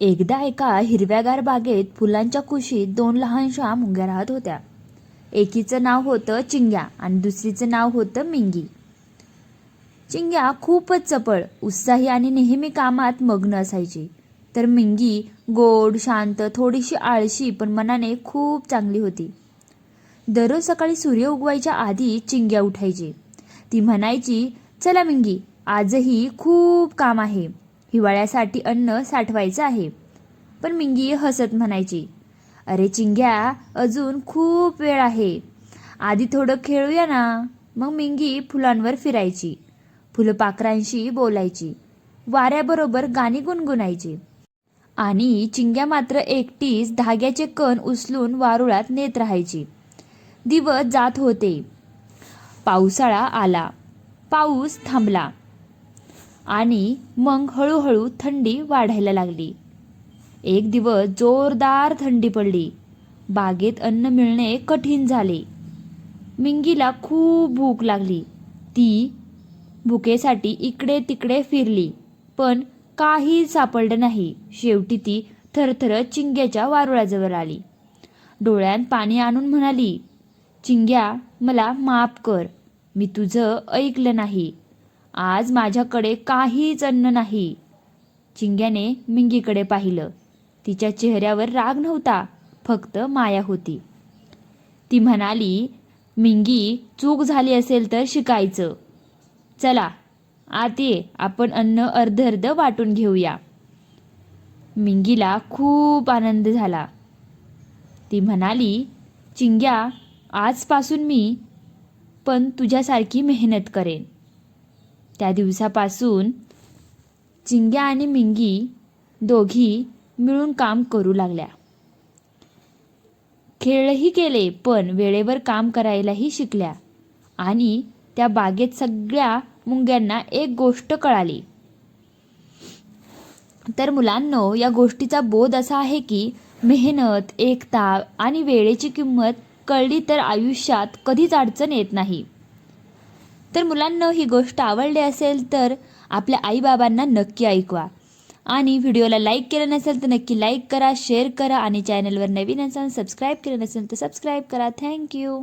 एकदा एका हिरव्यागार बागेत फुलांच्या कुशीत दोन लहानशा मुंग्या राहत होत्या. एकीचं नाव होतं चिंग्या आणि दुसरीचं नाव होतं मिंगी. चिंग्या खूपच चपळ उत्साही आणि नेहमी कामात मग्न असायची. तर मिंगी गोड शांत थोडीशी आळशी पण मनाने खूप चांगली होती. दररोज सकाळी सूर्य उगवायच्या आधी चिंग्या उठायची. ती म्हणायची चला मिंगी आजही खूप काम आहे. हिवाळ्यासाठी अन्न साठवायचं आहे. पण मिंगी हसत म्हणायची. अरे चिंग्या अजून खूप वेळ आहे. आधी थोडं खेळूया ना. मग मिंगी फुलांवर फिरायची. फुलपाखरांशी बोलायची. वाऱ्याबरोबर गाणी गुणगुणायची. आणि चिंग्या मात्र एकटीच धाग्याचे कण उचलून वारुळात नेत राहायची. दिवस जात होते. पावसाळा आला. पाऊस थांबला. आणि मग हळूहळू थंडी वाढायला लागली. एक दिवस जोरदार थंडी पडली. बागेत अन्न मिळणे कठीण झाले. मिंगीला खूप भूक लागली. ती भुकेसाठी इकडे तिकडे फिरली पण काही सापडलं नाही. शेवटी ती थरथरत चिंग्याच्या वारुळाजवळ आली. डोळ्यात पाणी आणून म्हणाली चिंग्या मला माफ कर. मी तुझं ऐकलं नाही. आज माझ्याकडे काहीच अन्न नाही. चिंग्याने मिंगीकडे पाहिलं. तिच्या चेहऱ्यावर राग नव्हता फक्त माया होती. ती म्हणाली मिंगी चूक झाली असेल तर शिकायचं. चला आत ये आपण अन्न अर्ध अर्ध वाटून घेऊया. मिंगीला खूप आनंद झाला. ती म्हणाली चिंग्या आजपासून मी पण तुझ्यासारखी मेहनत करेन. त्या दिवसापासून चिंग्या आणि मिंगी दोघी मिळून काम करू लागल्या. खेळही केले पण वेळेवर काम करायलाही शिकल्या आणि त्या बागेत सगळ्या मुंग्यांना एक गोष्ट कळाली. तर मुलांनो या गोष्टीचा बोध असा आहे की मेहनत एकता आणि वेळेची किंमत कळली तर आयुष्यात कधीच अडचण येत नाही. तर मुलांना ही गोष्ट आवडली असेल तर आपल्या आईबाबांना नक्की ऐकवा. आणि व्हिडिओला लाईक केलं नसेल तर नक्की लाईक करा शेअर करा आणि चॅनलवर नवीन असाल सबस्क्राईब केलं नसेल तर सबस्क्राईब करा. थँक्यू